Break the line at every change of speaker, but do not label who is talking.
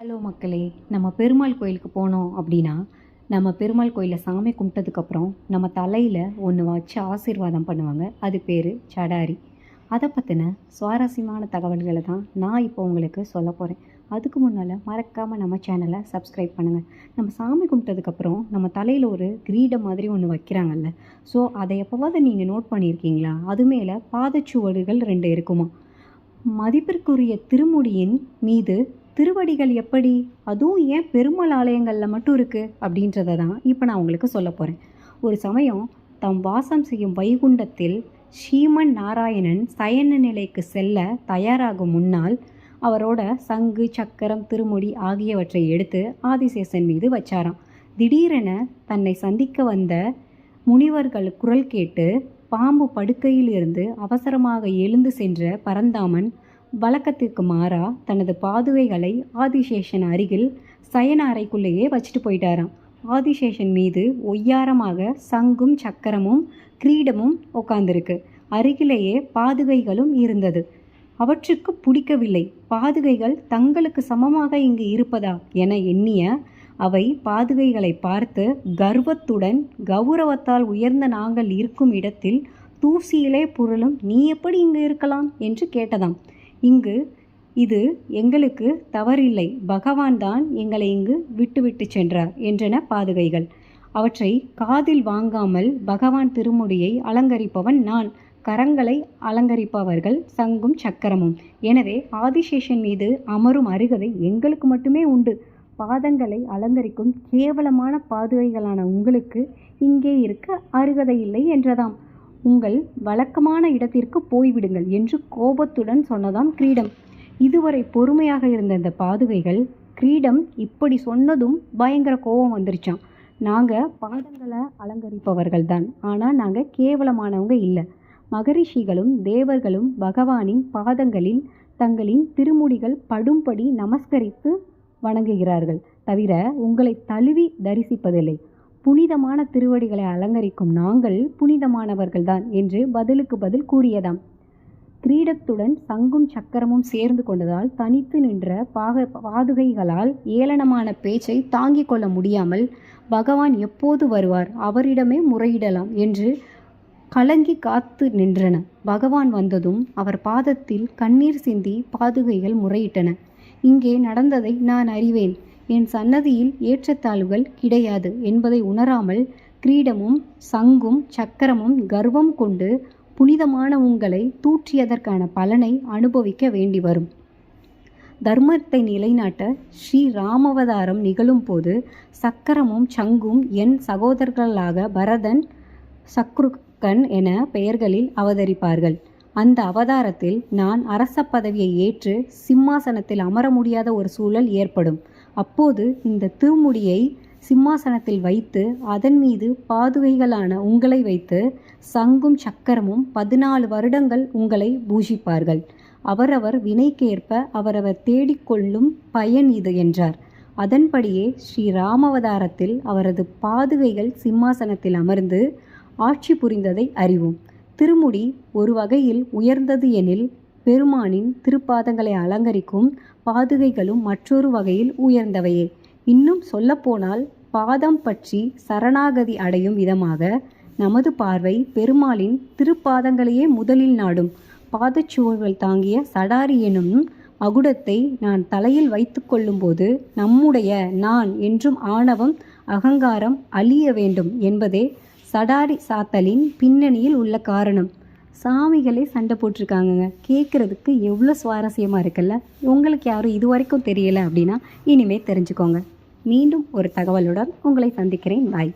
Hello மக்களே நம்ம பெருமாள் கோயிலுக்கு போனோம் அப்படின்னா நம்ம பெருமாள் கோயிலில் சாமி கும்பிட்டதுக்கப்புறம் நம்ம தலையில் ஒன்று வச்சு ஆசீர்வாதம் பண்ணுவாங்க. அது பேர் சடாரி. அதை பற்றின சுவாரஸ்யமான தகவல்களை தான் நான் இப்போ உங்களுக்கு சொல்ல போகிறேன் அதுக்கு முன்னால் மறக்காமல் நம்ம சேனலை சப்ஸ்கிரைப் பண்ணுங்கள் நம்ம சாமி கும்பிட்டதுக்கப்புறம் நம்ம தலையில் ஒரு கிரீடம் மாதிரி ஒன்று வைக்கிறாங்கல்ல. ஸோ அதை எப்போவாவது நீங்கள் நோட் பண்ணியிருக்கீங்களா அது மேலே பாதச்சுவடுகள் ரெண்டு இருக்குமா? மதிப்பிற்குரிய திருமுடியின் மீது திருவடிகள் எப்படி? அதுவும் ஏன் பெருமாள் ஆலயங்களில் மட்டும் இருக்குது அப்படின்றத தான் இப்போ நான் உங்களுக்கு சொல்ல போகிறேன் ஒரு சமயம் தம் வாசம் செய்யும் வைகுண்டத்தில் ஸ்ரீமன் நாராயணன் சயன நிலைக்கு செல்ல தயாராகும் முன்னால் அவரோட சங்கு சக்கரம் திருமுடி ஆகியவற்றை எடுத்து ஆதிசேஷன் மீது வச்சாராம். திடீரென தன்னை சந்திக்க வந்த முனிவர்கள் குரல் கேட்டு பாம்பு படுக்கையில் இருந்து அவசரமாக எழுந்து சென்ற பரந்தாமன் வழக்கத்திற்கு மாறா தனது பாதுகைகளை ஆதிசேஷன் அருகில் சயன அறைக்குள்ளேயே வச்சுட்டு போயிட்டாராம். ஆதிசேஷன் மீது ஒய்யாரமாக சங்கும் சக்கரமும் கிரீடமும் உட்கார்ந்துருக்கு அருகிலேயே பாதுகைகளும் இருந்தது. அவற்றுக்கு பிடிக்கவில்லை. பாதுகைகள் தங்களுக்கு சமமாக இங்கு இருப்பதா என எண்ணிய அவை பாதுகைகளை பார்த்து கர்வத்துடன் கௌரவத்தால் உயர்ந்த நாங்கள் இருக்கும் இடத்தில் தூசியிலே புரளும் நீ எப்படி இங்கு இருக்கலாம்? என்று கேட்டதாம். இங்கு இது எங்களுக்கு தவறில்லை. பகவான் தான் எங்களை இங்கு விட்டுவிட்டு சென்றார் என்றன பாதுகைகள். அவற்றை காதில் வாங்காமல் பகவான் திருமுடியை அலங்கரிப்பவன் நான். கரங்களை அலங்கரிப்பவர்கள் சங்கும் சக்கரமும். எனவே ஆதிசேஷன் மீது அமரும் அருகதை எங்களுக்கு மட்டுமே உண்டு. பாதங்களை அலங்கரிக்கும் கேவலமான பாதுகைகளான உங்களுக்கு இங்கே இருக்க அருகதை இல்லை என்றதாம். உங்கள் வழக்கமான இடத்திற்கு போய்விடுங்கள் என்று கோபத்துடன் சொன்னதாம் கிரீடம். இதுவரை பொறுமையாக இருந்த இந்த பாதுகைகள் கிரீடம் இப்படி சொன்னதும் பயங்கர கோபம் வந்துருச்சான் நாங்கள் பாதங்களை அலங்கரிப்பவர்கள் தான் ஆனால் நாங்கள் கேவலமானவங்க இல்லை. மகரிஷிகளும் தேவர்களும் பகவானின் பாதங்களில் தங்களின் திருமுடிகள் படும்படி நமஸ்கரித்து வணங்குகிறார்கள் தவிர உங்களை தழுவி தரிசிப்பதில்லை. புனிதமான திருவடிகளை அலங்கரிக்கும் நாங்கள் புனிதமானவர்கள்தான் என்று பதிலுக்கு பதில் கூறியதாம். கிரீடத்துடன் சங்கும் சக்கரமும் சேர்ந்து கொண்டதால் தனித்து நின்ற பாக பாதுகைகளால் ஏளனமான பேச்சை தாங்கிக் கொள்ள முடியாமல் பகவான் எப்போது வருவார் அவரிடமே முறையிடலாம் என்று கலங்கி காத்து நின்றன. பகவான் வந்ததும் அவர் பாதத்தில் கண்ணீர் சிந்தி பாதுகைகள் முறையிட்டன. இங்கே நடந்ததை நான் அறிவேன். என் சன்னதியில் ஏற்றத்தாழ்வுகள் கிடையாது என்பதை உணராமல் கிரீடமும் சங்கும் சக்கரமும் கர்வம் கொண்டு புனிதமான உங்களை தூற்றியதற்கான பலனை அனுபவிக்க வேண்டி வரும் தர்மத்தை நிலைநாட்ட ஸ்ரீ ராமவதாரம் நிகழும் போது சக்கரமும் சங்கும் என் சகோதரர்களாக பரதன் சக்ருக்கன் என பெயர்களில் அவதரிப்பார்கள். அந்த அவதாரத்தில் நான் அரச பதவியை ஏற்று சிம்மாசனத்தில் அமர முடியாத ஒரு சூழல் ஏற்படும். அப்போது இந்த திருமுடியை சிம்மாசனத்தில் வைத்து அதன் மீது பாதுகைகளான உங்களை வைத்து சங்கும் சக்கரமும் பதினாலு வருடங்கள் உங்களை பூஷிப்பார்கள் அவரவர் வினைக்கேற்ப அவரவர் தேடிக்கொள்ளும் பயன் இது என்றார். அதன்படியே ஸ்ரீ ராமவதாரத்தில் அவரது பாதுகைகள் சிம்மாசனத்தில் அமர்ந்து ஆட்சி புரிந்ததை அறிவோம். திருமுடி ஒரு வகையில் உயர்ந்தது எனில் பெருமானின் திருப்பாதங்களை அலங்கரிக்கும் பாதுகைகளும் மற்றொரு வகையில் உயர்ந்தவையே. இன்னும் சொல்லப்போனால் பாதம் பற்றி சரணாகதி அடையும் விதமாக நமது பார்வை பெருமாளின் திருப்பாதங்களையே முதலில் நாடும். பாதச்சுவர்கள் தாங்கிய சடாரி எனும் அகுடத்தை நான் தலையில் வைத்து கொள்ளும்போது நம்முடைய நான் என்றும் ஆணவம் அகங்காரம் அழிய வேண்டும் என்பதே சடாரி சாத்தலின் பின்னணியில் உள்ள காரணம். சாமிகளே சண்டை போட்டிருக்காங்கங்க. கேட்குறதுக்கு எவ்வளோ சுவாரஸ்யமாக இருக்குல்ல? உங்களுக்கு யாரும் இது வரைக்கும் தெரியலை அப்படின்னா இனிமேல் தெரிஞ்சுக்கோங்க. மீண்டும் ஒரு தகவலுடன் உங்களை சந்திக்கிறேன். பாய்